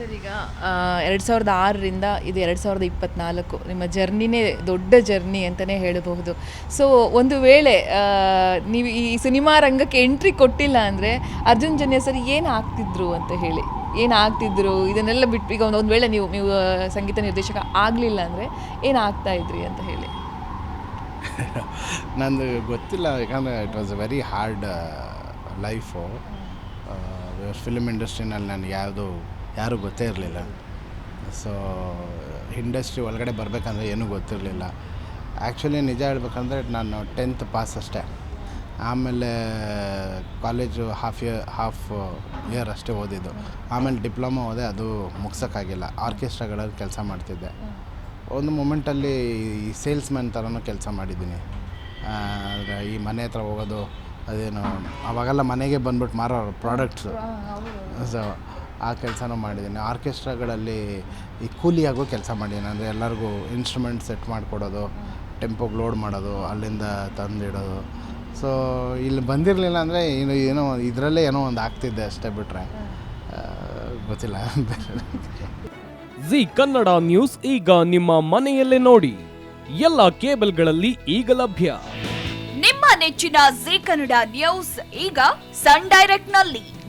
Sir ಈಗ ಎರಡು ಸಾವಿರದ ಆರರಿಂದ ಇದು ಎರಡು ಸಾವಿರದ ಇಪ್ಪತ್ನಾಲ್ಕು ನಿಮ್ಮ ಜರ್ನಿನೇ ದೊಡ್ಡ ಜರ್ನಿ ಅಂತಲೇ ಹೇಳಬಹುದು. ಸೊ ಒಂದು ವೇಳೆ ನೀವು ಈ ಸಿನಿಮಾ ರಂಗಕ್ಕೆ ಎಂಟ್ರಿ ಕೊಟ್ಟಿಲ್ಲ ಅಂದರೆ ಅರ್ಜುನ್ ಜನ್ಯ ಸರ್ ಏನು ಆಗ್ತಿದ್ರು ಅಂತ ಹೇಳಿ. ಏನು ಆಗ್ತಿದ್ರು? ಇದನ್ನೆಲ್ಲ ಬಿಟ್ಟು ಈಗ ಒಂದು ವೇಳೆ ನೀವು ನೀವು ಸಂಗೀತ ನಿರ್ದೇಶಕ ಆಗಲಿಲ್ಲ ಅಂದರೆ ಏನು ಆಗ್ತಾ ಇದ್ರಿ ಅಂತ ಹೇಳಿ. ನಂದು ಗೊತ್ತಿಲ್ಲ, ಯಾಕಂದರೆ it was a very hard life film ಇಂಡಸ್ಟ್ರಿನಲ್ಲಿ ನನಗೆ ಯಾವುದು ಯಾರೂ ಗೊತ್ತೇ ಇರಲಿಲ್ಲ. ಸೊ ಇಂಡಸ್ಟ್ರಿ ಒಳಗಡೆ ಬರಬೇಕಂದ್ರೆ ಏನೂ ಗೊತ್ತಿರಲಿಲ್ಲ. ಆ್ಯಕ್ಚುಲಿ ನಿಜ ಹೇಳ್ಬೇಕಂದ್ರೆ ನಾನು ಟೆಂತ್ ಪಾಸ್ ಅಷ್ಟೇ. ಆಮೇಲೆ college half year half year ಅಷ್ಟೇ ಓದಿದ್ದು. ಆಮೇಲೆ ಡಿಪ್ಲೊಮಾ ಓದೆ ಅದು ಮುಗ್ಸೋಕ್ಕಾಗಿಲ್ಲ. ಆರ್ಕೆಸ್ಟ್ರಾಗಳಲ್ಲಿ ಕೆಲಸ ಮಾಡ್ತಿದ್ದೆ. ಒಂದು ಮೂಮೆಂಟಲ್ಲಿ ಈ ಸೇಲ್ಸ್ ಮ್ಯಾನ್ ಥರನೂ ಕೆಲಸ ಮಾಡಿದ್ದೀನಿ. ಅಂದರೆ ಈ ಮನೆ ಹತ್ರ ಹೋಗೋದು ಅದೇನು ಅವಾಗೆಲ್ಲ ಮನೆಗೆ ಬಂದ್ಬಿಟ್ಟು ಮಾರೋರು ಪ್ರಾಡಕ್ಟ್ಸು ಸೊ ಆ ಕೆಲಸನೂ ಮಾಡಿದ್ದೀನಿ. ಆರ್ಕೆಸ್ಟ್ರಾಗಳಲ್ಲಿ ಈ ಕೂಲಿಯಾಗೂ ಕೆಲಸ ಮಾಡಿದ್ದೀನಿ. ಅಂದರೆ ಎಲ್ಲರಿಗೂ ಇನ್ಸ್ಟ್ರೂಮೆಂಟ್ ಸೆಟ್ ಮಾಡಿಕೊಡೋದು ಟೆಂಪೋಗೆ ಲೋಡ್ ಮಾಡೋದು ಅಲ್ಲಿಂದ ತಂದಿಡೋದು. ಸೊ ಇಲ್ಲಿ ಬಂದಿರಲಿಲ್ಲ ಅಂದರೆ ಏನು ಏನೋ ಇದರಲ್ಲೇ ಏನೋ ಒಂದು ಆಗ್ತಿದ್ದೆ ಅಷ್ಟೇ ಬಿಟ್ಟರೆ ಗೊತ್ತಿಲ್ಲ. ಜಿ ಕನ್ನಡ ನ್ಯೂಸ್ ಈಗ ನಿಮ್ಮ ಮನೆಯಲ್ಲೇ ನೋಡಿ. ಎಲ್ಲ ಕೇಬಲ್ಗಳಲ್ಲಿ ಈಗ ಲಭ್ಯ. ನಿಮ್ಮ ನೆಚ್ಚಿನ ಜಿ ಕನ್ನಡ ನ್ಯೂಸ್ ಈಗ ಸನ್ ಡೈರೆಕ್ಟ್ನಲ್ಲಿ